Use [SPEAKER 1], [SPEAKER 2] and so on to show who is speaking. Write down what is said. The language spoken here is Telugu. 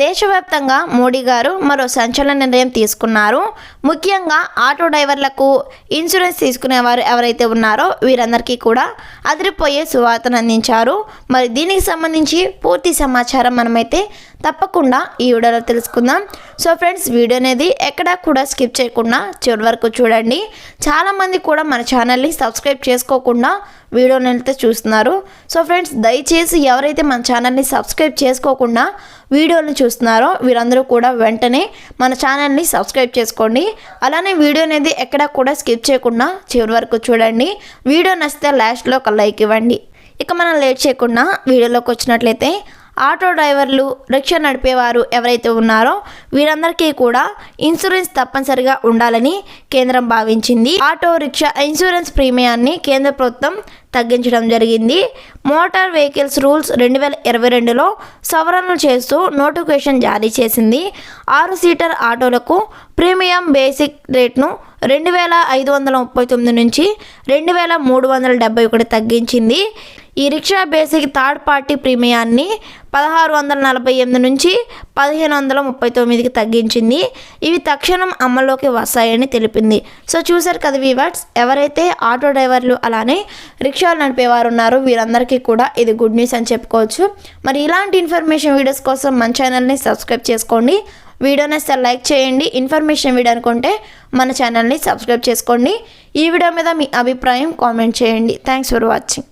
[SPEAKER 1] దేశవ్యాప్తంగా మోడీ గారు మరో సంచలన నిర్ణయం తీసుకున్నారు. ముఖ్యంగా ఆటో డ్రైవర్లకు ఇన్సూరెన్స్ తీసుకునేవారు ఎవరైతే ఉన్నారో వీరందరికీ కూడా అదిరిపోయే సువార్తను అందించారు. మరి దీనికి సంబంధించి పూర్తి సమాచారం మనమైతే తప్పకుండా ఈ వీడియోలో తెలుసుకుందాం. సో ఫ్రెండ్స్ వీడియో అనేది ఎక్కడా కూడా స్కిప్ చేయకుండా చివరి వరకు చూడండి. చాలామంది కూడా మన ఛానల్ని సబ్స్క్రైబ్ చేసుకోకుండా వీడియోని అయితే చూస్తున్నారు. సో ఫ్రెండ్స్ దయచేసి ఎవరైతే మన ఛానల్ని సబ్స్క్రైబ్ చేసుకోకుండా వీడియోని చూస్తున్నారో వీరందరూ కూడా వెంటనే మన ఛానల్ని సబ్స్క్రైబ్ చేసుకోండి. అలానే వీడియో అనేది ఎక్కడా కూడా స్కిప్ చేయకుండా చివరి వరకు చూడండి. వీడియో నచ్చితే లాస్ట్లో ఒక లైక్ ఇవ్వండి. ఇక మనం లేట్ చేయకుండా వీడియోలోకి వచ్చినట్లయితే ఆటో డ్రైవర్లు రిక్షా నడిపేవారు ఎవరైతే ఉన్నారో వీరందరికీ కూడా ఇన్సూరెన్స్ తప్పనిసరిగా ఉండాలని కేంద్రం భావించింది. ఆటో రిక్షా ఇన్సూరెన్స్ ప్రీమియాన్ని కేంద్ర ప్రభుత్వం తగ్గించడం జరిగింది. మోటార్ వెహికల్స్ రూల్స్ రెండు వేల ఇరవై రెండులో సవరణలు చేస్తూ నోటిఫికేషన్ జారీ చేసింది. ఆరు సీటర్ ఆటోలకు ప్రీమియం బేసిక్ రేట్ను రెండు వేల ఐదు వందల ముప్పై తొమ్మిది నుంచి రెండు వేల మూడు వందల డెబ్బై ఒకటి తగ్గించింది. ఈ రిక్షా బేసిక్ థర్డ్ పార్టీ ప్రీమియాన్ని పదహారు వందల నలభై ఎనిమిది నుంచి పదిహేను వందల ముప్పై తొమ్మిదికి తగ్గించింది. ఇవి తక్షణం అమల్లోకి వస్తాయని తెలిపింది. సో చూసారు కదా వీవర్స్ ఎవరైతే ఆటో డ్రైవర్లు అలానే రిక్షాలు నడిపేవారు ఉన్నారో వీరందరికీ కూడా ఇది గుడ్ న్యూస్ అని చెప్పుకోవచ్చు. మరి ఇలాంటి ఇన్ఫర్మేషన్ వీడియోస్ కోసం మన ఛానల్ని సబ్స్క్రైబ్ చేసుకోండి. వీడియోని అసలు లైక్ చేయండి. ఇన్ఫర్మేషన్ వీడియో అనుకుంటే మన ఛానల్ని సబ్స్క్రైబ్ చేసుకోండి. ఈ వీడియో మీద మీ అభిప్రాయం కామెంట్ చేయండి. Thanks for watching